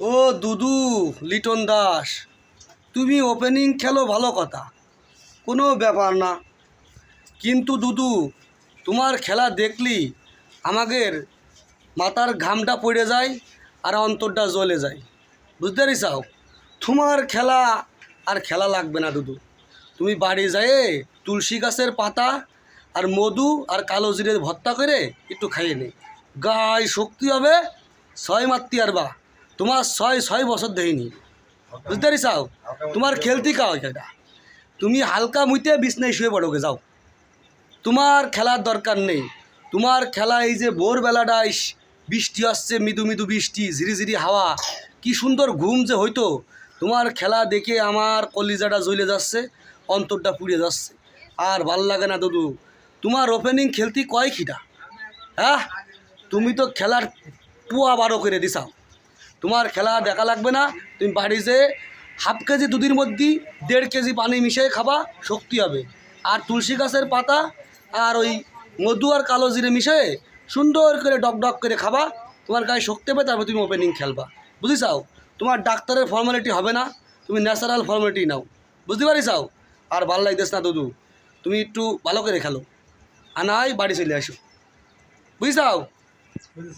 ও দুদু, লিটন দাস, তুমি ওপেনিং খেলো ভালো কথা। কোনো ব্যাপার না। কিন্তু দুদু, তোমার খেলা দেখলি আমাদের মাথার ঘামটা পড়ে যায় আর অন্তরটা জ্বলে যায়। বুঝতে পারিসাও তোমার খেলা আর খেলা লাগবে না দুদু। তুমি বাড়ি যেয়ে তুলসী গাছের পাতা আর মধু আর কালো জিরে ভর্তা করে একটু খাইয়ে নে। গায়ে শক্তি হবে, ছয় মারতি আর বা। তোমার ছয় ছয় বছর দেয়নি বুঝতে পারিসাও তোমার খেলতি কাও এটা তুমি হালকা মুইতে বিছনায় শুয়ে পড়োগে যাও। তোমার খেলার দরকার নেই। তোমার খেলা এই যে ভোরবেলাটা ইস, বৃষ্টি আসছে মৃদু মৃদু বৃষ্টি ঝিরিঝিরি হাওয়া কি সুন্দর ঘুম যে হইতো। তোমার খেলা দেখে আমার কলিজাটা জ্বলে যাচ্ছে অন্তরটা পুড়ে যাচ্ছে। আর ভালো লাগে না দাদু তোমার ওপেনিং খেলতি কয় খিটা? হ্যাঁ? তুমি তো খেলার পুয়া বারো করে দিছাও। তোমার খেলা দেখা লাগবে না, তুমি বাড়ি যেয়ে হাফ কেজি দুধের মধ্যে দেড় কেজি পানি মিশিয়ে খাবা, শক্তি হবে। আর তুলসী গাছের পাতা আর ওই মধু আর কালো জিরে মিশিয়ে সুন্দর করে ডক ডক করে খাবা, তোমার গায়ে শক্তি হবে, তারপর তুমি ওপেনিং খেলবা। বুঝিসাও তোমার ডাক্তারের ফর্মালিটি হবে না, তুমি ন্যাচারাল ফর্মালিটি নাও। বুঝতে পারিসাও আর ভালো লাগতেছ না দুদু তুমি একটু ভালো করে খেলো। আর নাই, বাড়ি চলে আসো। বুঝিসাও